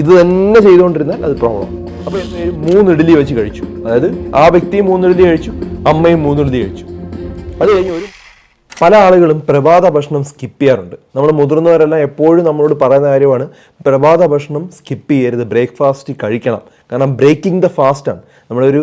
ഇത് തന്നെ ചെയ്തുകൊണ്ടിരുന്നാൽ അത് പ്രോബ്ലം അപ്പോൾ മൂന്ന് ഇഡ്ഡലി വെച്ച് കഴിച്ചു. അതായത് ആ വ്യക്തിയും മൂന്ന് ഇഡ്ഡലി കഴിച്ചു അമ്മയും മൂന്ന് ഇഡ്ഡലി കഴിച്ചു. അത് കഴിഞ്ഞ് ഒരു പല ആളുകളും പ്രഭാത ഭക്ഷണം സ്കിപ്പ് ചെയ്യാറുണ്ട്. നമ്മൾ മുതിർന്നവരെല്ലാം എപ്പോഴും നമ്മളോട് പറയുന്ന കാര്യമാണ് പ്രഭാത ഭക്ഷണം സ്കിപ്പ് ചെയ്യരുത് ബ്രേക്ക്ഫാസ്റ്റ് കഴിക്കണം. കാരണം ബ്രേക്കിംഗ് ദ ഫാസ്റ്റാണ് നമ്മളൊരു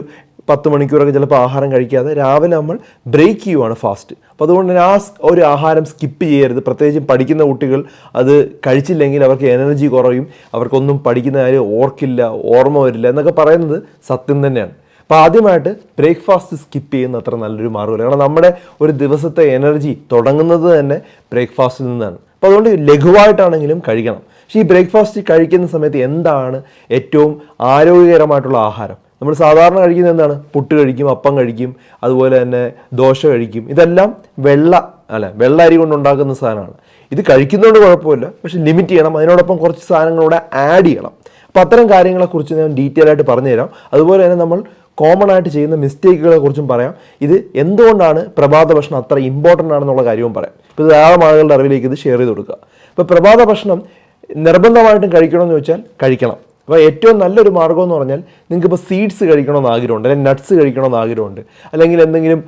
പത്ത് മണിക്കൂറൊക്കെ ചിലപ്പോൾ ആഹാരം കഴിക്കാതെ രാവിലെ നമ്മൾ ബ്രേക്ക് ചെയ്യുവാണ് ഫാസ്റ്റ് അപ്പോൾ അതുകൊണ്ട് തന്നെ ആ ഒരു ആഹാരം സ്കിപ്പ് ചെയ്യരുത്. പ്രത്യേകിച്ചും പഠിക്കുന്ന കുട്ടികൾ അത് കഴിച്ചില്ലെങ്കിൽ അവർക്ക് എനർജി കുറയും. അവർക്കൊന്നും പഠിക്കുന്ന കാര്യം ഓർക്കില്ല ഓർമ്മ വരില്ല എന്നൊക്കെ പറയുന്നത് സത്യം തന്നെയാണ്. അപ്പോൾ ആദ്യമായിട്ട് ബ്രേക്ക്ഫാസ്റ്റ് സ്കിപ്പ് ചെയ്യുന്ന അത്ര നല്ലൊരു മാർഗമില്ല. കാരണം നമ്മുടെ ഒരു ദിവസത്തെ എനർജി തുടങ്ങുന്നത് തന്നെ ബ്രേക്ക്ഫാസ്റ്റിൽ നിന്നാണ്. അപ്പോൾ അതുകൊണ്ട് ലഘുവായിട്ടാണെങ്കിലും കഴിക്കണം. പക്ഷേ ഈ ബ്രേക്ക്ഫാസ്റ്റ് കഴിക്കുന്ന സമയത്ത് എന്താണ് ഏറ്റവും ആരോഗ്യകരമായിട്ടുള്ള ആഹാരം? നമ്മൾ സാധാരണ കഴിക്കുന്നത് എന്താണ്? പുട്ട് കഴിക്കും അപ്പം കഴിക്കും അതുപോലെ തന്നെ ദോശ കഴിക്കും. ഇതെല്ലാം വെള്ള അല്ല വെള്ള അരി കൊണ്ടുണ്ടാക്കുന്ന സാധനമാണ്. ഇത് കഴിക്കുന്നതുകൊണ്ട് കുഴപ്പമില്ല പക്ഷെ ലിമിറ്റ് ചെയ്യണം. അതിനോടൊപ്പം കുറച്ച് സാധനങ്ങളൂടെ ആഡ് ചെയ്യണം. അപ്പോൾ അത്തരം കാര്യങ്ങളെക്കുറിച്ച് ഞാൻ ഡീറ്റെയിൽ ആയിട്ട് പറഞ്ഞുതരാം. അതുപോലെ തന്നെ നമ്മൾ കോമൺ ആയിട്ട് ചെയ്യുന്ന മിസ്റ്റേക്കുകളെ കുറിച്ചും പറയാം. ഇത് എന്തുകൊണ്ടാണ് പ്രഭാത ഭക്ഷണം അത്ര ഇമ്പോർട്ടന്റ് ആണെന്നുള്ള കാര്യവും പറയാം. ഇപ്പോൾ ധാരാളം ആളുകളുടെ അറിവിലേക്ക് ഇത് ഷെയർ ചെയ്ത് കൊടുക്കുക. ഇപ്പോൾ പ്രഭാത ഭക്ഷണം നിർബന്ധമായിട്ടും കഴിക്കണമെന്ന് ചോദിച്ചാൽ കഴിക്കണം. അപ്പോൾ ഏറ്റവും നല്ലൊരു മാർഗം എന്ന് പറഞ്ഞാൽ നിങ്ങൾക്ക് ഇപ്പോൾ സീഡ്സ് കഴിക്കണമെന്ന് ആഗ്രഹമുണ്ട് അല്ലെങ്കിൽ നട്ട്സ് കഴിക്കണമെന്ന് ആഗ്രഹമുണ്ട് അല്ലെങ്കിൽ എന്തെങ്കിലും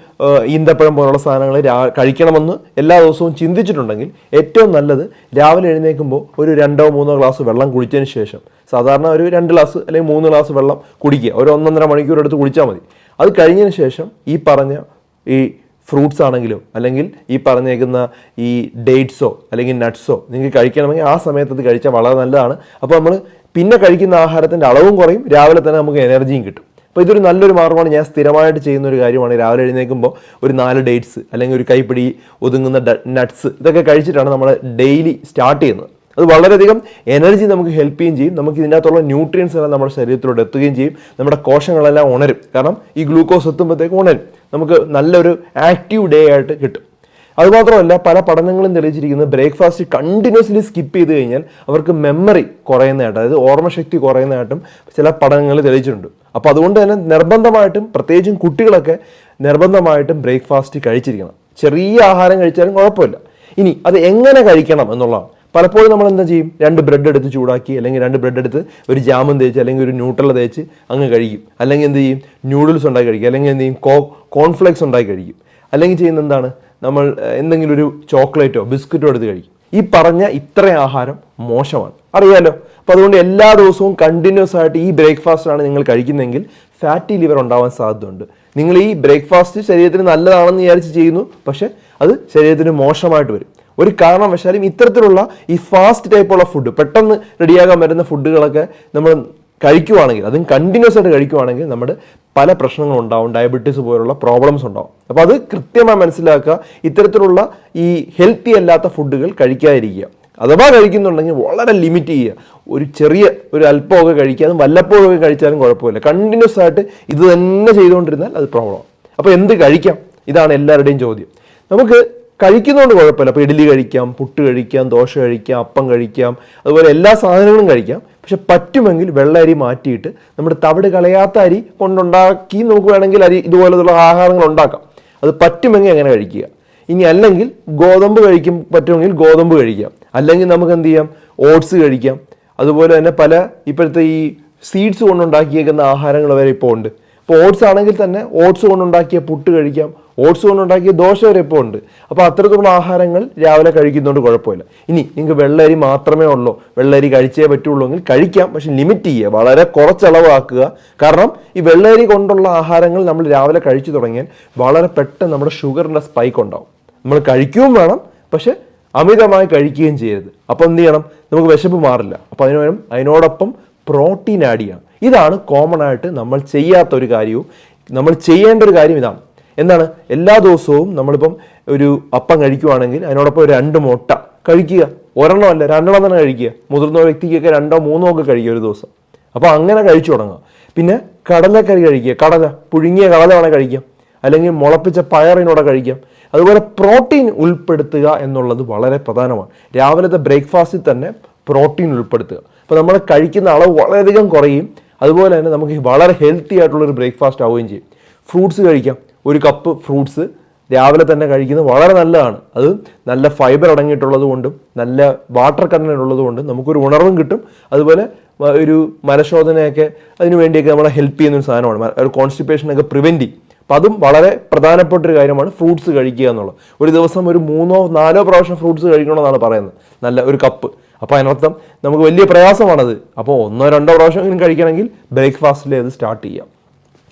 ഈന്തപ്പഴം പോലുള്ള സാധനങ്ങൾ രാ കഴിക്കണമെന്ന് എല്ലാ ദിവസവും ചിന്തിച്ചിട്ടുണ്ടെങ്കിൽ ഏറ്റവും നല്ലത് രാവിലെ എഴുന്നേൽക്കുമ്പോൾ ഒരു രണ്ടോ മൂന്നോ ഗ്ലാസ് വെള്ളം കുടിച്ചതിന് ശേഷം സാധാരണ ഒരു രണ്ട് ഗ്ലാസ് അല്ലെങ്കിൽ മൂന്ന് ഗ്ലാസ് വെള്ളം കുടിക്കുക. ഒരു ഒന്നൊന്നര മണിക്കൂർ എടുത്ത് കുടിച്ചാൽ മതി. അത് കഴിഞ്ഞതിന് ശേഷം ഈ പറഞ്ഞ ഈ ഫ്രൂട്ട്സ് ആണെങ്കിലും അല്ലെങ്കിൽ ഈ പറഞ്ഞേക്കുന്ന ഈ ഡേറ്റ്സോ അല്ലെങ്കിൽ നട്ട്സോ നിങ്ങൾക്ക് കഴിക്കണമെങ്കിൽ ആ സമയത്ത് അത് കഴിച്ചാൽ വളരെ നല്ലതാണ്. അപ്പോൾ നമ്മൾ പിന്നെ കഴിക്കുന്ന ആഹാരത്തിന്റെ അളവും കുറയും. രാവിലെ തന്നെ നമുക്ക് എനർജിയും കിട്ടും. അപ്പോൾ ഇതൊരു നല്ലൊരു മാർഗമാണ് ഞാൻ സ്ഥിരമായിട്ട് ചെയ്യുന്ന ഒരു കാര്യമാണ്. രാവിലെ എഴുന്നേൽക്കുമ്പോൾ ഒരു നാല് ഡേറ്റ്സ് അല്ലെങ്കിൽ ഒരു കൈപ്പിടി ഒതുങ്ങുന്ന നട്ട്സ് ഇതൊക്കെ കഴിച്ചിട്ടാണ് നമ്മൾ ഡെയിലി സ്റ്റാർട്ട് ചെയ്യുന്നത്. അത് വളരെയധികം എനർജി നമുക്ക് ഹെൽപ്പ് ചെയ്യുകയും ചെയ്യും. നമുക്ക് ഇതിന്റെ അകത്തുള്ള ന്യൂട്രിയൻസ് എല്ലാം നമ്മുടെ ശരീരത്തിലൂടെ എത്തുകയും ചെയ്യും. നമ്മുടെ കോശങ്ങളെല്ലാം ഉണരും. കാരണം ഈ ഗ്ലൂക്കോസ് എത്തുമ്പോഴത്തേക്ക് ഉണരും. നമുക്ക് നല്ലൊരു ആക്റ്റീവ് ഡേ ആയിട്ട് കിട്ടും. അതുമാത്രമല്ല പല പഠനങ്ങളും തെളിയിച്ചിരിക്കുന്നത് ബ്രേക്ക്ഫാസ്റ്റ് കണ്ടിന്യൂസ്ലി സ്കിപ്പ് ചെയ്ത് കഴിഞ്ഞാൽ അവർക്ക് മെമ്മറി കുറയുന്നതായിട്ട് അതായത് ഓർമ്മശക്തി കുറയുന്നതായിട്ടും ചില പഠനങ്ങൾ തെളിയിച്ചിട്ടുണ്ട്. അപ്പോൾ അതുകൊണ്ട് തന്നെ നിർബന്ധമായിട്ടും പ്രത്യേകിച്ചും കുട്ടികളൊക്കെ നിർബന്ധമായിട്ടും ബ്രേക്ക്ഫാസ്റ്റ് കഴിച്ചിരിക്കണം. ചെറിയ ആഹാരം കഴിച്ചാലും കുഴപ്പമില്ല. ഇനി അത് എങ്ങനെ കഴിക്കണം എന്നുള്ളതാണ്. പലപ്പോഴും നമ്മൾ എന്താ ചെയ്യും? രണ്ട് ബ്രെഡ് എടുത്ത് ചൂടാക്കി അല്ലെങ്കിൽ രണ്ട് ബ്രെഡ് എടുത്ത് ഒരു ജാമും തേച്ച് അല്ലെങ്കിൽ ഒരു ന്യൂട്രല തേച്ച് അങ്ങ് കഴിക്കും. അല്ലെങ്കിൽ എന്ത് ചെയ്യും? ന്യൂഡിൽസ് ഉണ്ടാക്കി കഴിക്കും. അല്ലെങ്കിൽ എന്ത് ചെയ്യും? കോ കോൺഫ്ലെക്സ് ഉണ്ടാക്കി കഴിക്കും. അല്ലെങ്കിൽ ചെയ്യുന്ന എന്താണ്? നമ്മൾ എന്തെങ്കിലും ഒരു ചോക്ലേറ്റോ ബിസ്ക്കറ്റോ എടുത്ത് കഴിക്കും. ഈ പറഞ്ഞ ഇത്രയും ആഹാരം മോശമാണ്. അറിയാലോ? അപ്പോൾ അതുകൊണ്ട് എല്ലാ ദിവസവും കണ്ടിന്യൂസ് ആയിട്ട് ഈ ബ്രേക്ക്ഫാസ്റ്റാണ് നിങ്ങൾ കഴിക്കുന്നതെങ്കിൽ ഫാറ്റി ലിവർ ഉണ്ടാവാൻ സാധ്യതയുണ്ട്. നിങ്ങൾ ഈ ബ്രേക്ക്ഫാസ്റ്റ് ശരീരത്തിന് നല്ലതാണെന്ന് വിചാരിച്ച് ചെയ്യുന്നു പക്ഷെ അത് ശരീരത്തിന് മോശമായിട്ട് വരും. ഒരു കാരണം വെച്ചാലും ഇത്തരത്തിലുള്ള ഈ ഫാസ്റ്റ് ടൈപ്പുള്ള ഫുഡ് പെട്ടെന്ന് റെഡിയാകാൻ വരുന്ന ഫുഡുകളൊക്കെ നമ്മൾ കഴിക്കുവാണെങ്കിൽ അതും കണ്ടിന്യൂസ് ആയിട്ട് കഴിക്കുവാണെങ്കിൽ നമ്മുടെ പല പ്രശ്നങ്ങളും ഉണ്ടാവും ഡയബറ്റീസ് പോലുള്ള പ്രോബ്ലംസ് ഉണ്ടാവും. അപ്പോൾ അത് കൃത്യമായി മനസ്സിലാക്കുക ഇത്തരത്തിലുള്ള ഈ ഹെൽത്തി അല്ലാത്ത ഫുഡുകൾ കഴിക്കാതിരിക്കുക. അഥവാ കഴിക്കുന്നുണ്ടെങ്കിൽ വളരെ ലിമിറ്റ് ചെയ്യുക. ഒരു ചെറിയ ഒരു അല്പമൊക്കെ കഴിക്കുക. വല്ലപ്പോഴൊക്കെ കഴിച്ചാലും കുഴപ്പമില്ല. കണ്ടിന്യൂസ് ആയിട്ട് ഇത് തന്നെ ചെയ്തുകൊണ്ടിരുന്നാൽ അത് പ്രോബ്ലം അപ്പോൾ എന്ത് കഴിക്കാം? ഇതാണ് എല്ലാവരുടെയും ചോദ്യം. നമുക്ക് കഴിക്കുന്നതുകൊണ്ട് കുഴപ്പമില്ല. അപ്പോൾ ഇഡ്ഡലി കഴിക്കാം പുട്ട് കഴിക്കാം ദോശ കഴിക്കാം അപ്പം കഴിക്കാം അതുപോലെ എല്ലാ സാധനങ്ങളും കഴിക്കാം. പക്ഷെ പറ്റുമെങ്കിൽ വെള്ള അരി മാറ്റിയിട്ട് നമ്മുടെ തവിട് കളയാത്ത അരി കൊണ്ടുണ്ടാക്കി നമുക്ക് വേണമെങ്കിൽ അരി ഇതുപോലെയുള്ള ആഹാരങ്ങൾ ഉണ്ടാക്കാം. അത് പറ്റുമെങ്കിൽ അങ്ങനെ കഴിക്കുക? ഇനി അല്ലെങ്കിൽ ഗോതമ്പ് കഴിക്കും പറ്റുമെങ്കിൽ ഗോതമ്പ് കഴിക്കാം അല്ലെങ്കിൽ നമുക്ക് എന്ത് ചെയ്യാം? ഓട്സ് കഴിക്കാം. അതുപോലെ തന്നെ പല ഇപ്പോഴത്തെ ഈ സീഡ്സ് കൊണ്ടുണ്ടാക്കിയേക്കുന്ന ആഹാരങ്ങൾ വരെ ഇപ്പോൾ ഉണ്ട്. ഇപ്പോൾ ഓട്സ് ആണെങ്കിൽ തന്നെ ഓട്സ് കൊണ്ടുണ്ടാക്കിയ പുട്ട് കഴിക്കാം. ഓട്സ് കൊണ്ടുണ്ടാക്കിയ ദോശ വരെ ഇപ്പോൾ ഉണ്ട്. അപ്പോൾ അത്തരത്തിലുള്ള ആഹാരങ്ങൾ രാവിലെ കഴിക്കുന്നതുകൊണ്ട് കുഴപ്പമില്ല. ഇനി നിങ്ങൾക്ക് വെള്ളരി മാത്രമേ ഉള്ളൂ. വെള്ളരി കഴിച്ചേ പറ്റുള്ളൂ എങ്കിൽ കഴിക്കാം പക്ഷെ ലിമിറ്റ് ചെയ്യുക. വളരെ കുറച്ചളവാക്കുക. കാരണം ഈ വെള്ളരി കൊണ്ടുള്ള ആഹാരങ്ങൾ നമ്മൾ രാവിലെ കഴിച്ചു തുടങ്ങിയാൽ വളരെ പെട്ടെന്ന് നമ്മുടെ ഷുഗറിന്റെ സ്പൈക്ക് ഉണ്ടാവും. നമ്മൾ കഴിക്കുകയും വേണം പക്ഷെ അമിതമായി കഴിക്കുകയും ചെയ്യരുത്. അപ്പോൾ എന്ത് ചെയ്യണം? നമുക്ക് വിശപ്പ് മാറില്ല. അപ്പോൾ അതിനു അതിനോടൊപ്പം പ്രോട്ടീൻ ആഡ് ചെയ്യണം. ഇതാണ് കോമൺ ആയിട്ട് നമ്മൾ ചെയ്യാത്ത ഒരു കാര്യവും. നമ്മൾ ചെയ്യേണ്ട ഒരു കാര്യം ഇതാണ്. എന്താണ്? എല്ലാ ദിവസവും നമ്മളിപ്പം ഒരു അപ്പം കഴിക്കുവാണെങ്കിൽ അതിനോടൊപ്പം ഒരു രണ്ട് മുട്ട കഴിക്കുക. ഒരെണ്ണം അല്ല രണ്ടെണ്ണം തന്നെ കഴിക്കുക. മുതിർന്ന വ്യക്തിക്കൊക്കെ രണ്ടോ മൂന്നോ ഒക്കെ കഴിക്കുക ഒരു ദിവസം. അപ്പോൾ അങ്ങനെ കഴിച്ചു തുടങ്ങുക. പിന്നെ കടലക്കറി കഴിക്കുക. കടല പുഴുങ്ങിയ കടല വേണേൽ കഴിക്കാം. അല്ലെങ്കിൽ മുളപ്പിച്ച പയറിനോടെ കഴിക്കാം. അതുപോലെ പ്രോട്ടീൻ ഉൾപ്പെടുത്തുക എന്നുള്ളത് വളരെ പ്രധാനമാണ്. രാവിലത്തെ ബ്രേക്ക്ഫാസ്റ്റിൽ തന്നെ പ്രോട്ടീൻ ഉൾപ്പെടുത്തുക. അപ്പോൾ നമ്മൾ കഴിക്കുന്ന അളവ് വളരെയധികം കുറയും. അതുപോലെ തന്നെ നമുക്ക് വളരെ ഹെൽത്തി ആയിട്ടുള്ളൊരു ബ്രേക്ക്ഫാസ്റ്റ് ആവുകയും ചെയ്യും. ഫ്രൂട്ട്സ് കഴിക്കാം. ഒരു കപ്പ് ഫ്രൂട്ട്സ് രാവിലെ തന്നെ കഴിക്കുന്നത് വളരെ നല്ലതാണ്. അത് നല്ല ഫൈബർ അടങ്ങിയിട്ടുള്ളത് കൊണ്ടും നല്ല വാട്ടർ കണ്ടന്റ് ഉള്ളത് കൊണ്ടും നമുക്കൊരു ഉണർവും കിട്ടും. അതുപോലെ ഒരു മലശോധനയൊക്കെ അതിനു വേണ്ടിയൊക്കെ നമ്മളെ ഹെൽപ്പ് ചെയ്യുന്ന ഒരു സാധനമാണ്. ഒരു കോൺസ്റ്റിപ്പേഷനൊക്കെ പ്രിവെന്റ് ചെയ്യും. അപ്പം അതും വളരെ പ്രധാനപ്പെട്ട ഒരു കാര്യമാണ് ഫ്രൂട്ട്സ് കഴിക്കുക എന്നുള്ളത്. ഒരു ദിവസം ഒരു മൂന്നോ നാലോ പ്രാവശ്യം ഫ്രൂട്ട്സ് കഴിക്കണമെന്നാണ് പറയുന്നത്. നല്ല ഒരു കപ്പ് അപ്പോൾ അതിനർത്ഥം നമുക്ക് വലിയ പ്രയാസമാണത്. അപ്പോൾ ഒന്നോ രണ്ടോ പ്രാവശ്യമെങ്കിലും കഴിക്കണമെങ്കിൽ ബ്രേക്ക്ഫാസ്റ്റിൽ അത് സ്റ്റാർട്ട് ചെയ്യാം.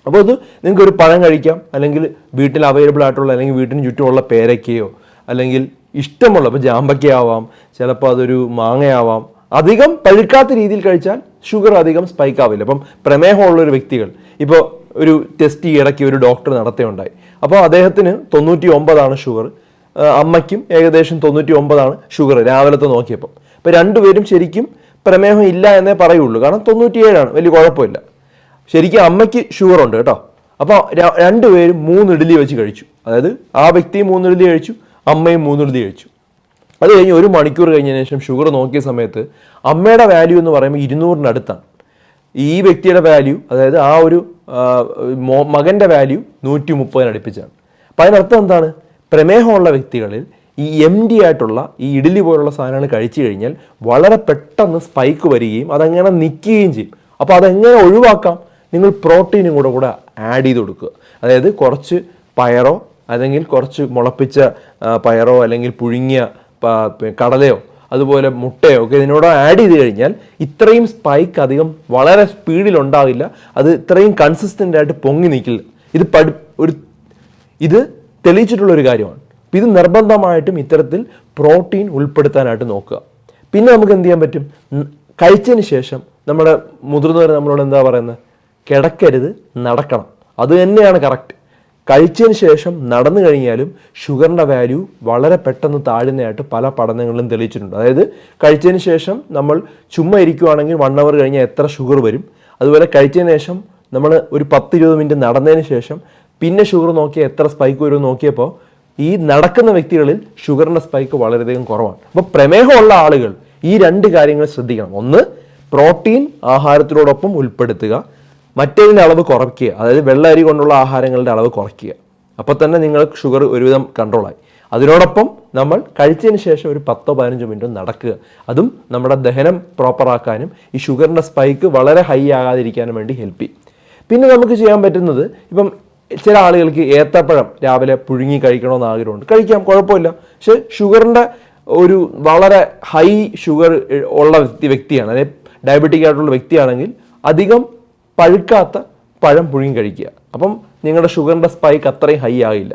അപ്പോൾ അത് നിങ്ങൾക്ക് ഒരു പഴം കഴിക്കാം അല്ലെങ്കിൽ വീട്ടിൽ അവൈലബിൾ ആയിട്ടുള്ള അല്ലെങ്കിൽ വീട്ടിന് ചുറ്റുമുള്ള പേരയ്ക്കയോ അല്ലെങ്കിൽ ഇഷ്ടമുള്ള ഇപ്പോൾ ജാമ്പയ്ക്കയാവാം ചിലപ്പോൾ അതൊരു മാങ്ങയാവാം അധികം പഴുക്കാത്ത രീതിയിൽ കഴിച്ചാൽ ഷുഗർ അധികം സ്പൈക്ക് ആവില്ല. അപ്പം പ്രമേഹമുള്ള ഒരു വ്യക്തികൾ ഇപ്പോൾ ഒരു ടെസ്റ്റ് ഈ ഇടയ്ക്ക് ഒരു ഡോക്ടർ നടത്തുകയുണ്ടായി. അപ്പോൾ അദ്ദേഹത്തിന് തൊണ്ണൂറ്റി ഒമ്പതാണ് ഷുഗർ അമ്മയ്ക്കും ഏകദേശം തൊണ്ണൂറ്റി ഒമ്പതാണ് ഷുഗർ രാവിലത്തെ നോക്കിയപ്പോൾ അപ്പോൾ രണ്ടുപേരും ശരിക്കും പ്രമേഹം ഇല്ല എന്നേ പറയുള്ളൂ. കാരണം തൊണ്ണൂറ്റിയേഴാണ്. വലിയ കുഴപ്പമില്ല. ശരിക്കും അമ്മയ്ക്ക് ഷുഗർ ഉണ്ട് കേട്ടോ. അപ്പോൾ രണ്ടുപേരും മൂന്ന് ഇഡ്ഡലി വെച്ച് കഴിച്ചു. അതായത് ആ വ്യക്തിയും മൂന്ന് ഇഡ്ഡലി കഴിച്ചു അമ്മയും മൂന്ന് ഇഡ്ഡലി കഴിച്ചു. അത് കഴിഞ്ഞ് ഒരു മണിക്കൂർ കഴിഞ്ഞതിന് ശേഷം ഷുഗർ നോക്കിയ സമയത്ത് അമ്മയുടെ വാല്യൂ എന്ന് പറയുമ്പോൾ ഇരുന്നൂറിന്റെ അടുത്താണ്. ഈ വ്യക്തിയുടെ വാല്യൂ അതായത് ആ ഒരു മകന്റെ വാല്യൂ നൂറ്റി മുപ്പതിനടുപ്പിച്ചാണ് അപ്പം അതിനർത്ഥം എന്താണ്? പ്രമേഹമുള്ള വ്യക്തികളിൽ ഈ എം ഡി ആയിട്ടുള്ള ഈ ഇഡ്ഡലി പോലുള്ള സാധനങ്ങൾ കഴിച്ചു കഴിഞ്ഞാൽ വളരെ പെട്ടെന്ന് സ്പൈക്ക് വരികയും അതങ്ങനെ നിൽക്കുകയും ചെയ്യും. അപ്പോൾ അതെങ്ങനെ ഒഴിവാക്കാം? നിങ്ങൾ പ്രോട്ടീനും കൂടെ കൂടെ ആഡ് ചെയ്ത് കൊടുക്കുക. അതായത് കുറച്ച് പയറോ അല്ലെങ്കിൽ കുറച്ച് മുളപ്പിച്ച പയറോ അല്ലെങ്കിൽ പുഴുങ്ങിയ കടലയോ അതുപോലെ മുട്ടയോ ഒക്കെ ഇതിനോട് ആഡ് ചെയ്ത് കഴിഞ്ഞാൽ ഇത്രയും സ്പൈക്ക് അധികം വളരെ സ്പീഡിൽ ഉണ്ടാവില്ല. അത് ഇത്രയും കൺസിസ്റ്റന്റ് ആയിട്ട് പൊങ്ങി നിൽക്കില്ല. ഇത് പഠി ഒരു ഇത് തെളിയിച്ചിട്ടുള്ള ഒരു കാര്യമാണ്. ഇത് നിർബന്ധമായിട്ടും ഇത്തരത്തിൽ പ്രോട്ടീൻ ഉൾപ്പെടുത്താനായിട്ട് നോക്കുക. പിന്നെ നമുക്ക് എന്ത് ചെയ്യാൻ പറ്റും? കഴിച്ചതിന് ശേഷം നമ്മുടെ മുതിർന്നവർ നമ്മളോട് എന്താ പറയുന്നത് കിടക്കരുത് നടക്കണം. അത് തന്നെയാണ് കറക്റ്റ് കഴിച്ചതിന് ശേഷം നടന്നു കഴിഞ്ഞാലും ഷുഗറിന്റെ വാല്യൂ വളരെ പെട്ടെന്ന് താഴുന്നതായിട്ട് പല പഠനങ്ങളിലും തെളിയിച്ചിട്ടുണ്ട്. അതായത് കഴിച്ചതിന് ശേഷം നമ്മൾ ചുമ്മാ ഇരിക്കുവാണെങ്കിൽ വൺ അവർ കഴിഞ്ഞാൽ എത്ര ഷുഗർ വരും? അതുപോലെ കഴിച്ചതിന് ശേഷം നമ്മൾ ഒരു പത്ത് ഇരുപത് മിനിറ്റ് നടന്നതിന് ശേഷം പിന്നെ ഷുഗർ നോക്കിയാൽ എത്ര സ്പൈക്ക് വരും നോക്കിയപ്പോൾ ഈ നടക്കുന്ന വ്യക്തികളിൽ ഷുഗറിന്റെ സ്പൈക്ക് വളരെയധികം കുറവാണ്. അപ്പോൾ പ്രമേഹമുള്ള ആളുകൾ ഈ രണ്ട് കാര്യങ്ങൾ ശ്രദ്ധിക്കണം. ഒന്ന് പ്രോട്ടീൻ ആഹാരത്തിനോടൊപ്പം ഉൾപ്പെടുത്തുക. മറ്റേതിന്റെ അളവ് കുറയ്ക്കുക. അതായത് വെള്ള അരി കൊണ്ടുള്ള ആഹാരങ്ങളുടെ അളവ് കുറയ്ക്കുക. അപ്പോൾ തന്നെ നിങ്ങൾ ഷുഗർ ഒരുവിധം കൺട്രോളായി അതിനോടൊപ്പം നമ്മൾ കഴിച്ചതിന് ശേഷം ഒരു പത്തോ പതിനഞ്ചോ മിനിറ്റ് നടക്കുക. അതും നമ്മുടെ ദഹനം പ്രോപ്പറാക്കാനും ഈ ഷുഗറിന്റെ സ്പൈക്ക് വളരെ ഹൈ ആകാതിരിക്കാനും വേണ്ടി ഹെൽപ്പ് ചെയ്യും. പിന്നെ നമുക്ക് ചെയ്യാൻ പറ്റുന്നത് ഇപ്പം ചില ആളുകൾക്ക് ഏത്തപ്പഴം രാവിലെ പുഴുങ്ങി കഴിക്കണമെന്ന് ആഗ്രഹമുണ്ട് കഴിക്കാം കുഴപ്പമില്ല. പക്ഷെ ഷുഗറിന്റെ ഒരു വളരെ ഹൈ ഷുഗർ ഉള്ള വ്യക്തി വ്യക്തിയാണ് അതായത് ഡയബറ്റിക് ആയിട്ടുള്ള വ്യക്തിയാണെങ്കിൽ അധികം പഴുക്കാത്ത പഴം പുഴുങ്ങി കഴിക്കുക. അപ്പം നിങ്ങളുടെ ഷുഗറിന്റെ സ്പൈക്ക് അത്രയും ഹൈ ആകില്ല.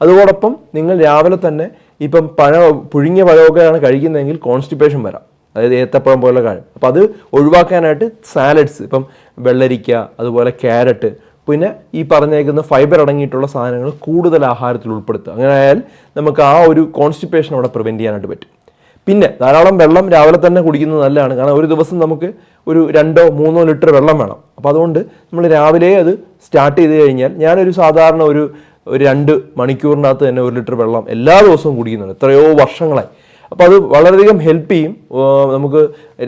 അതോടൊപ്പം നിങ്ങൾ രാവിലെ തന്നെ ഇപ്പം പഴം പുഴുങ്ങിയ പഴമൊക്കെയാണ് കഴിക്കുന്നതെങ്കിൽ കോൺസ്റ്റിപ്പേഷൻ വരാം. അതായത് ഏത്തപ്പഴം പോലുള്ള കാര്യം. അപ്പോൾ അത് ഒഴിവാക്കാനായിട്ട് സാലഡ്സ് ഇപ്പം വെള്ളരിക്ക അതുപോലെ ക്യാരറ്റ് പിന്നെ ഈ പറഞ്ഞേക്കുന്ന ഫൈബർ അടങ്ങിയിട്ടുള്ള സാധനങ്ങൾ കൂടുതൽ ആഹാരത്തിൽ ഉൾപ്പെടുത്തുക. അങ്ങനെ ആയാൽ നമുക്ക് ആ ഒരു കോൺസ്റ്റിപ്പേഷൻ അവിടെ പ്രിവെന്റ് ചെയ്യാനായിട്ട് പറ്റും. പിന്നെ ധാരാളം വെള്ളം രാവിലെ തന്നെ കുടിക്കുന്നത് നല്ലതാണ്. കാരണം ഒരു ദിവസം നമുക്ക് ഒരു രണ്ടോ മൂന്നോ ലിറ്റർ വെള്ളം വേണം. അപ്പോൾ അതുകൊണ്ട് നമ്മൾ രാവിലെ അത് സ്റ്റാർട്ട് ചെയ്ത് കഴിഞ്ഞാൽ ഞാനൊരു സാധാരണ ഒരു ഒരു രണ്ട് മണിക്കൂറിനകത്ത് തന്നെ ഒരു ലിറ്റർ വെള്ളം എല്ലാ ദിവസവും കുടിക്കുന്നുണ്ട്. എത്രയോ വർഷങ്ങളായി. അപ്പോൾ അത് വളരെയധികം ഹെൽപ്പ് ചെയ്യും. നമുക്ക്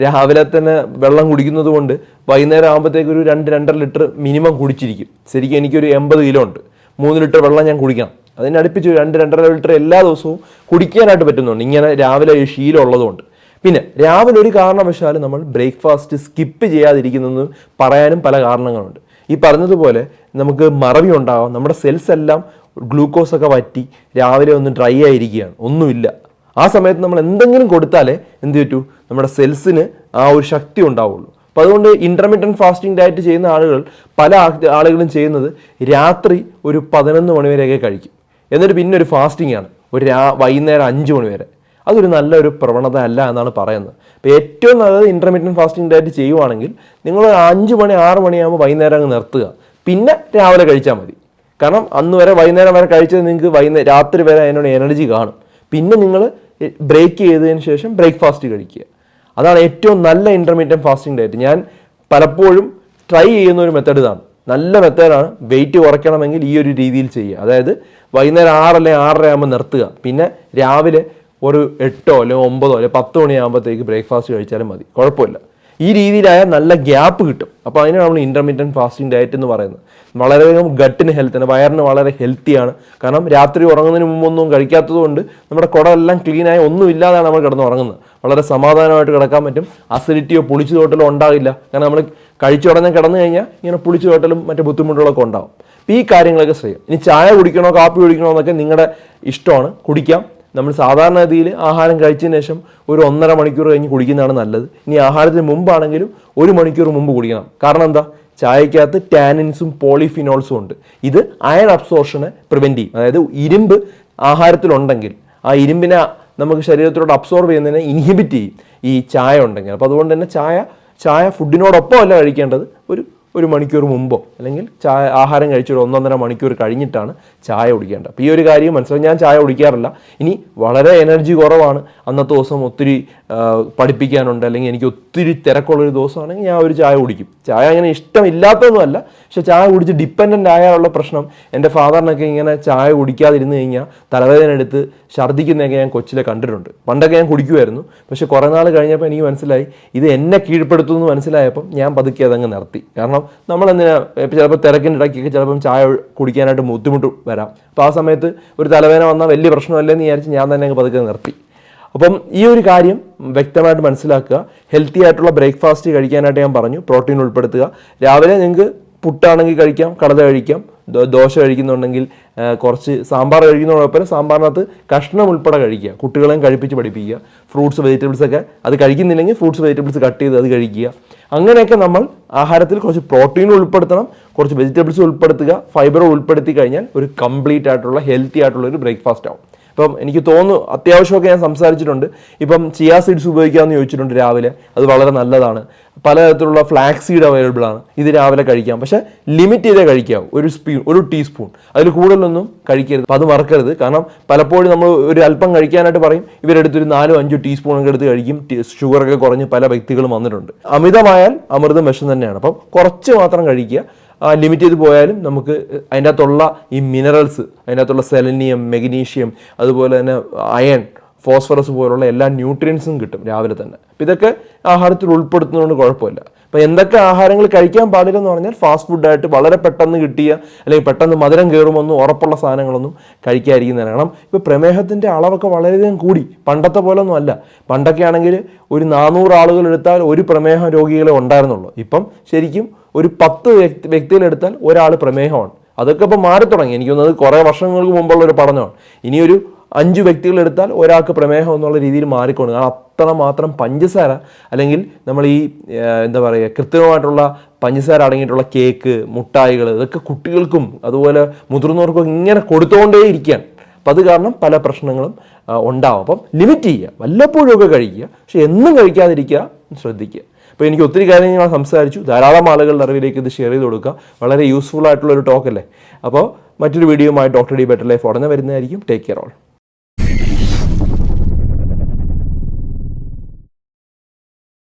രാവിലെ തന്നെ വെള്ളം കുടിക്കുന്നത് കൊണ്ട് വൈകുന്നേരം ആകുമ്പോഴത്തേക്ക് ഒരു രണ്ട് രണ്ടര ലിറ്റർ മിനിമം കുടിച്ചിരിക്കും. ശരിക്കും എനിക്കൊരു എൺപത് കിലോ ഉണ്ട്. മൂന്ന് ലിറ്റർ വെള്ളം ഞാൻ കുടിക്കണം. അതിന് അടുപ്പിച്ച് ഒരു രണ്ട് രണ്ടര ലിറ്റർ എല്ലാ ദിവസവും കുടിക്കാനായിട്ട് പറ്റുന്നുണ്ട്. ഇങ്ങനെ രാവിലെ ഒരു ശീലം ഉള്ളതുകൊണ്ട്. പിന്നെ രാവിലെ ഒരു കാരണവശാലും നമ്മൾ ബ്രേക്ക്ഫാസ്റ്റ് സ്കിപ്പ് ചെയ്യാതിരിക്കുന്നതെന്ന് പറയാനും പല കാരണങ്ങളുണ്ട്. ഈ പറഞ്ഞതുപോലെ നമുക്ക് മറവി ഉണ്ടാവാം. നമ്മുടെ സെൽസ് എല്ലാം ഗ്ലൂക്കോസ് ഒക്കെ വറ്റി രാവിലെ ഒന്ന് ഡ്രൈ ആയിരിക്കുകയാണ്. ഒന്നുമില്ല. ആ സമയത്ത് നമ്മൾ എന്തെങ്കിലും കൊടുത്താലേ എന്ത് പറ്റൂ? നമ്മുടെ സെൽസിന് ആ ഒരു ശക്തി ഉണ്ടാവുള്ളൂ. അപ്പോൾ അതുകൊണ്ട് ഇന്റർമീഡിയറ്റ് ഫാസ്റ്റിംഗ് ഡയറ്റ് ചെയ്യുന്ന ആളുകൾ പല ആളുകളും ചെയ്യുന്നത് രാത്രി ഒരു പതിനൊന്ന് മണി വരെയൊക്കെ കഴിക്കും. എന്നിട്ട് പിന്നെ ഒരു ഫാസ്റ്റിംഗ് ആണ്. ഒരു രാ വൈകുന്നേരം അഞ്ച് മണി വരെ. അതൊരു നല്ലൊരു പ്രവണത അല്ല എന്നാണ് പറയുന്നത്. അപ്പോൾ ഏറ്റവും നല്ലത് ഇന്റർമീഡിയറ്റ് ഫാസ്റ്റിംഗ് ഡയറ്റ് ചെയ്യുവാണെങ്കിൽ നിങ്ങൾ അഞ്ച് മണി ആറ് മണിയാകുമ്പോൾ വൈകുന്നേരം അങ്ങ് നിർത്തുക. പിന്നെ രാവിലെ കഴിച്ചാൽ മതി. കാരണം അന്ന് വരെ വൈകുന്നേരം വരെ കഴിച്ചത് നിങ്ങൾക്ക് വൈകുന്നേരം രാത്രി വരെ അതിനോട് എനർജി കാണും. പിന്നെ നിങ്ങൾ ബ്രേക്ക് ചെയ്തതിന് ശേഷം ബ്രേക്ക്ഫാസ്റ്റ് കഴിക്കുക. അതാണ് ഏറ്റവും നല്ല ഇന്റർമീഡിയറ്റ് ഫാസ്റ്റിംഗ് ഡയറ്റ് ഞാൻ പലപ്പോഴും ട്രൈ ചെയ്യുന്ന ഒരു മെത്തേഡ് ഇതാണ്. നല്ല മെത്തേഡാണ് വെയിറ്റ് കുറയ്ക്കണമെങ്കിൽ ഈ ഒരു രീതിയിൽ ചെയ്യുക. അതായത് വൈകുന്നേരം ആറല്ലേ ആറര ആകുമ്പോൾ നിർത്തുക. പിന്നെ രാവിലെ ഒരു എട്ടോ അല്ലെങ്കിൽ ഒമ്പതോ അല്ലെങ്കിൽ പത്ത് മണിയാകുമ്പോഴത്തേക്ക് ബ്രേക്ക്ഫാസ്റ്റ് കഴിച്ചാലും മതി. കുഴപ്പമില്ല. ഈ രീതിയിലായ നല്ല ഗ്യാപ്പ് കിട്ടും. അപ്പോൾ അതിനാണ് നമ്മൾ ഇന്റർമീഡിയറ്റ് ഫാസ്റ്റിംഗ് ഡയറ്റ് എന്ന് പറയുന്നത്. വളരെയധികം ഗട്ടിന് ഹെൽത്തിന് വയറിന് വളരെ ഹെൽത്തിയാണ് കാരണം രാത്രി ഉറങ്ങുന്നതിന് മുമ്പൊന്നും കഴിക്കാത്തതുകൊണ്ട് നമ്മുടെ കുടമെല്ലാം ക്ലീനായി ഒന്നും ഇല്ലാതെയാണ് നമ്മൾ കിടന്ന് ഉറങ്ങുന്നത്. വളരെ സമാധാനമായിട്ട് കിടക്കാൻ പറ്റും. അസിഡിറ്റിയോ പുളിച്ചു തോട്ടലോ ഉണ്ടാകില്ല കാരണം നമ്മൾ കഴിച്ചുടനെ കിടന്നു കഴിഞ്ഞാൽ ഇങ്ങനെ പുളിച്ചു തോട്ടലും മറ്റു ബുദ്ധിമുട്ടുകളൊക്കെ ഉണ്ടാവും. ഈ കാര്യങ്ങളൊക്കെ ചെയ്യും. ഇനി ചായ കുടിക്കണോ കാപ്പി കുടിക്കണോ എന്നൊക്കെ നിങ്ങളുടെ ഇഷ്ടമാണ്. കുടിക്കാം. നമ്മൾ സാധാരണ രീതിയിൽ ആഹാരം കഴിച്ചതിന് ശേഷം ഒരു ഒന്നര മണിക്കൂർ കഴിഞ്ഞ് കുടിക്കുന്നതാണ് നല്ലത്. ഇനി ആഹാരത്തിന് മുമ്പാണെങ്കിലും ഒരു മണിക്കൂർ മുമ്പ് കുടിക്കണം. കാരണം എന്താ? ചായക്കകത്ത് ടാനിൻസും പോളിഫിനോൾസും ഉണ്ട്. ഇത് അയൺ അബ്സോർഷനെ പ്രിവെന്റ് ചെയ്യും. അതായത് ഇരുമ്പ് ആഹാരത്തിലുണ്ടെങ്കിൽ ആ ഇരുമ്പിനെ നമുക്ക് ശരീരത്തിലോട്ട് അബ്സോർബ് ചെയ്യുന്നതിനെ ഇൻഹിബിറ്റ് ചെയ്യും. ഈ ചായ ഉണ്ടെങ്കിൽ. അപ്പോൾ അതുകൊണ്ട് തന്നെ ചായ ചായ ഫുഡിനോടൊപ്പം അല്ല കഴിക്കേണ്ടത്. ഒരു ഒരു മണിക്കൂർ മുമ്പോ അല്ലെങ്കിൽ ചായ ആഹാരം കഴിച്ചൊരു ഒന്നൊന്നര മണിക്കൂർ കഴിഞ്ഞിട്ടാണ് ചായ കുടിക്കേണ്ടത്. അപ്പോൾ ഈ ഒരു കാര്യം മനസ്സിലായി ഞാൻ ചായ കുടിക്കാറില്ല. ഇനി വളരെ എനർജി കുറവാണ്. അന്നത്തെ ദിവസം ഒത്തിരി പഠിപ്പിക്കാനുണ്ട് അല്ലെങ്കിൽ എനിക്ക് ഒത്തിരി തിരക്കുള്ളൊരു ദിവസമാണെങ്കിൽ ഞാൻ ഒരു ചായ കുടിക്കും. ചായ അങ്ങനെ ഇഷ്ടമില്ലാത്തതൊന്നുമല്ല. പക്ഷെ ചായ കുടിച്ച് ഡിപ്പെൻഡന്റ് ആയാലുള്ള പ്രശ്നം എന്റെ ഫാദറിനൊക്കെ ഇങ്ങനെ ചായ കുടിക്കാതിരുന്ന് കഴിഞ്ഞാൽ തലവേദന എടുത്ത് ഛർദ്ദിക്കുന്നതൊക്കെ ഞാൻ കൊച്ചിലെ കണ്ടിട്ടുണ്ട്. പണ്ടൊക്കെ ഞാൻ കുടിക്കുമായിരുന്നു. പക്ഷെ കുറേ നാൾ കഴിഞ്ഞപ്പോൾ എനിക്ക് മനസ്സിലായി ഇത് എന്നെ കീഴ്പ്പെടുത്തുമെന്ന് മനസ്സിലായപ്പം ഞാൻ പതുക്കെ അതങ്ങ് നിർത്തി. കാരണം നമ്മൾ എന്തിനാ ചിലപ്പോൾ തിരക്കിന്റെ ഇടയ്ക്കൊക്കെ ചിലപ്പം ചായ കുടിക്കാനായിട്ട് ബുദ്ധിമുട്ട് വരാം. അപ്പോൾ ആ സമയത്ത് ഒരു തലവേദന വന്നാൽ വലിയ പ്രശ്നമല്ലെന്ന് വിചാരിച്ച് ഞാൻ തന്നെ അങ്ങ് പതുക്കെ നിർത്തി. അപ്പം ഈ ഒരു കാര്യം വ്യക്തമായിട്ട് മനസ്സിലാക്കുക. ഹെൽത്തി ആയിട്ടുള്ള ബ്രേക്ക്ഫാസ്റ്റ് കഴിക്കാനായിട്ട് ഞാൻ പറഞ്ഞു. പ്രോട്ടീൻ ഉൾപ്പെടുത്തുക. രാവിലെ നിങ്ങൾക്ക് പുട്ടാണെങ്കിൽ കഴിക്കാം കടല കഴിക്കാം ദോശ കഴിക്കുന്നുണ്ടെങ്കിൽ കുറച്ച് സാമ്പാർ കഴിക്കുന്ന കുഴപ്പമില്ല സാമ്പാറിനകത്ത് കഷ്ണം ഉൾപ്പെടെ കഴിക്കുക. കുട്ടികളെയും കഴിപ്പിച്ച് പഠിപ്പിക്കുക. ഫ്രൂട്ട്സ് വെജിറ്റബിൾസ് ഒക്കെ അത് കഴിക്കുന്നില്ലെങ്കിൽ ഫ്രൂട്ട്സ് വെജിറ്റബിൾസ് കട്ട് ചെയ്ത് അത് കഴിക്കുക. അങ്ങനെയൊക്കെ നമ്മൾ ആഹാരത്തിൽ കുറച്ച് പ്രോട്ടീൻ ഉൾപ്പെടുത്തണം. കുറച്ച് വെജിറ്റബിൾസ് ഉൾപ്പെടുത്തുക. ഫൈബർ ഉൾപ്പെടുത്തി കഴിഞ്ഞാൽ ഒരു കംപ്ലീറ്റ് ആയിട്ടുള്ള ഹെൽത്തി ആയിട്ടുള്ള ഒരു ബ്രേക്ക്ഫാസ്റ്റ് ആവും. ഇപ്പം എനിക്ക് തോന്നുന്നു അത്യാവശ്യമൊക്കെ ഞാൻ സംസാരിച്ചിട്ടുണ്ട്. ഇപ്പം ചിയാ സീഡ്സ് ഉപയോഗിക്കാമെന്ന് ചോദിച്ചിട്ടുണ്ട് രാവിലെ. അത് വളരെ നല്ലതാണ്. പലതരത്തിലുള്ള ഫ്ലാക്സ് സീഡ് അവൈലബിൾ ആണ്. ഇത് രാവിലെ കഴിക്കാം. പക്ഷേ ലിമിറ്റ് ചെയ്തേ കഴിക്കാവൂ ഒരു സ്പീ ഒരു ടീസ്പൂൺ അതിൽ കൂടുതലൊന്നും കഴിക്കരുത്. അത് മറക്കരുത്. കാരണം പലപ്പോഴും നമ്മൾ ഒരു അല്പം കഴിക്കാനായിട്ട് പറയും. ഇവരെടുത്തൊരു നാലോ അഞ്ചോ ടീസ്പൂൺ ഒക്കെ എടുത്ത് കഴിക്കും. ഷുഗറൊക്കെ കുറഞ്ഞ് പല വ്യക്തികളും വന്നിട്ടുണ്ട്. അമിതമായാൽ അമൃതം വിഷം തന്നെയാണ്. അപ്പം കുറച്ച് മാത്രം കഴിക്കുക. ലിമിറ്റ് ചെയ്ത് പോയാലും നമുക്ക് അതിന്റെ അകത്തുള്ള ഈ മിനറൽസ് അതിന്റെ അകത്തുള്ള സെലനിയം മെഗ്നീഷ്യം അതുപോലെ തന്നെ അയൺ ഫോസ്ഫറസ് പോലുള്ള എല്ലാ ന്യൂട്രിയൻസും കിട്ടും രാവിലെ തന്നെ. ഇതൊക്കെ ആഹാരത്തിൽ ഉൾപ്പെടുത്തുന്നതുകൊണ്ട് കുഴപ്പമില്ല. അപ്പം എന്തൊക്കെ ആഹാരങ്ങൾ കഴിക്കാൻ പാടില്ല എന്ന് പറഞ്ഞാൽ ഫാസ്റ്റ് ഫുഡായിട്ട് വളരെ പെട്ടെന്ന് കിട്ടിയ അല്ലെങ്കിൽ പെട്ടെന്ന് മധുരം കയറുമെന്നും ഉറപ്പുള്ള സാധനങ്ങളൊന്നും കഴിക്കാതിരിക്കുന്നതാണ് കാരണം ഇപ്പോൾ പ്രമേഹത്തിന്റെ അളവൊക്കെ വളരെയധികം കൂടി. പണ്ടത്തെ പോലെ ഒന്നും അല്ല. പണ്ടൊക്കെ ആണെങ്കിൽ ഒരു നാനൂറ് ആളുകൾ എടുത്താൽ ഒരു പ്രമേഹ രോഗികളെ ഉണ്ടായിരുന്നുള്ളൂ. ഇപ്പം ശരിക്കും ഒരു പത്ത് വ്യക്തി വ്യക്തികളെടുത്താൽ ഒരാൾ പ്രമേഹമാണ്. അതൊക്കെ ഇപ്പോൾ മാറി തുടങ്ങി എനിക്ക് തോന്നുന്നത് കുറേ വർഷങ്ങൾക്ക് മുമ്പുള്ള ഒരു പഠനമാണ്. ഇനിയൊരു അഞ്ച് വ്യക്തികൾ എടുത്താൽ ഒരാൾക്ക് പ്രമേഹം എന്നുള്ള രീതിയിൽ മാറിക്കൊണ്ട് കാരണം അത്ര മാത്രം പഞ്ചസാര അല്ലെങ്കിൽ നമ്മൾ ഈ എന്താ പറയുക കൃത്രിമമായിട്ടുള്ള പഞ്ചസാര അടങ്ങിയിട്ടുള്ള കേക്ക് മുട്ടായികൾ ഇതൊക്കെ കുട്ടികൾക്കും അതുപോലെ മുതിർന്നവർക്കും ഇങ്ങനെ കൊടുത്തുകൊണ്ടേ ഇരിക്കുകയാണ്. അപ്പം അത് കാരണം പല പ്രശ്നങ്ങളും ഉണ്ടാവും. അപ്പം ലിമിറ്റ് ചെയ്യുക വല്ലപ്പോഴും ഒക്കെ കഴിക്കുക. പക്ഷെ എന്നും കഴിക്കാതിരിക്കുക ശ്രദ്ധിക്കുക. അപ്പോൾ എനിക്ക് ഒത്തിരി കാര്യങ്ങൾ ഞാൻ സംസാരിച്ചു. ധാരാളം ആളുകളുടെ അറിവിലേക്ക് ഇത് ഷെയർ ചെയ്ത് കൊടുക്കുക. വളരെ യൂസ്ഫുൾ ആയിട്ടുള്ള ഒരു ടോക്ക് അല്ലേ? അപ്പോൾ മറ്റൊരു വീഡിയോയുമായി ഡോക്ടർ ഡി ബെറ്റർ ലൈഫ് ഉടനെ വരുന്നതായിരിക്കും. Take care all